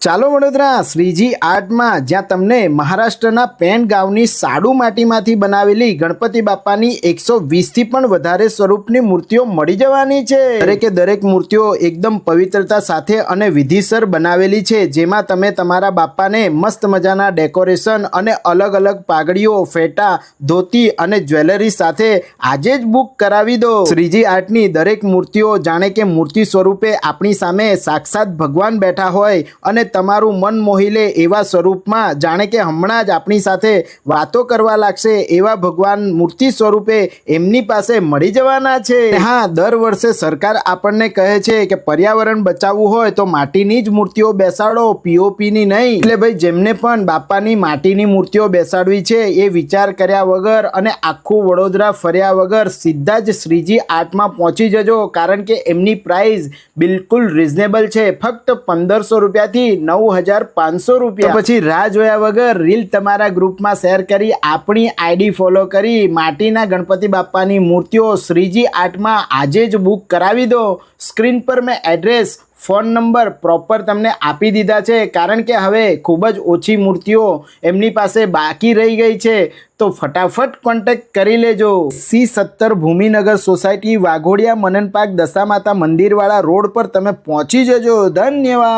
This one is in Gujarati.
ચાલો વડોદરા, શ્રીજી આર્ટમાં જ્યાં તમને મહારાષ્ટ્રના પેન ગાંવની સાડુ માટીમાંથી બનાવેલી ગણપતિ બાપાની એકસો વીસથી પણ વધારે સ્વરૂપની મૂર્તિઓ મળી જવાની છે. દરેકે દરેક મૂર્તિઓ એકદમ પવિત્રતા સાથે અને વિધિસર બનાવેલી છે, જેમાં તમે તમારા બાપાને મસ્ત મજાના ડેકોરેશન અને અલગ અલગ પાઘડીઓ, ફેટા, ધોતી અને જ્વેલરી સાથે આજે જ બુક કરાવી દો. શ્રીજી આર્ટની દરેક મૂર્તિઓ જાણે કે મૂર્તિ સ્વરૂપે આપણી સામે સાક્ષાત ભગવાન બેઠા હોય અને તમારું મન મોહી લે એવા સ્વરૂપમાં જાણે કે હમણાં જ આપણી સાથે વાતો કરવા લાગશે એવા ભગવાન મૂર્તિ સ્વરૂપે એમની પાસે મળી જવાના છે. હા, દર વર્ષે સરકાર આપણને કહે છે કે પર્યાવરણ બચાવવું હોય તો માટીની જ મૂર્તિઓ બેસાડો પીઓપીની નહીં. એટલે ભાઈ, જેમને પણ બાપાની માટીની મૂર્તિઓ બેસાડવી છે એ વિચાર કર્યા વગર અને આખું વડોદરા ફર્યા વગર સીધા જ શ્રીજી આર્ટમાં પહોંચી જજો. કારણ કે એમની પ્રાઇસ બિલકુલ રિઝનેબલ છે. ફક્ત પંદરસો રૂપિયાથી નવ હજાર પાંચસો રૂપિયા. પછી રાહ જોયા વગર રીલ તમારા ગ્રુપમાં શેર કરી, આપણી આઈડી ફોલો કરી, માટીના ગણપતિ બાપાની મૂર્તિઓ શ્રીજી આર્ટમાં આજે જ બુક કરાવી દો. સ્ક્રીન પર મેં એડ્રેસ, ફોન નંબર પ્રોપર તમને આપી દીધા છે. કારણ કે હવે ખૂબ જ ઓછી મૂર્તિઓ એમની પાસે બાકી રહી ગઈ છે. તો ફટાફટ કોન્ટેક્ટ કરી લેજો. સી સત્તર ભૂમિનગર સોસાયટી વાઘોડિયા મનન પાર્ક દશામાતા મંદિરવાળા રોડ પર તમે પહોંચી જજો. ધન્યવાદ.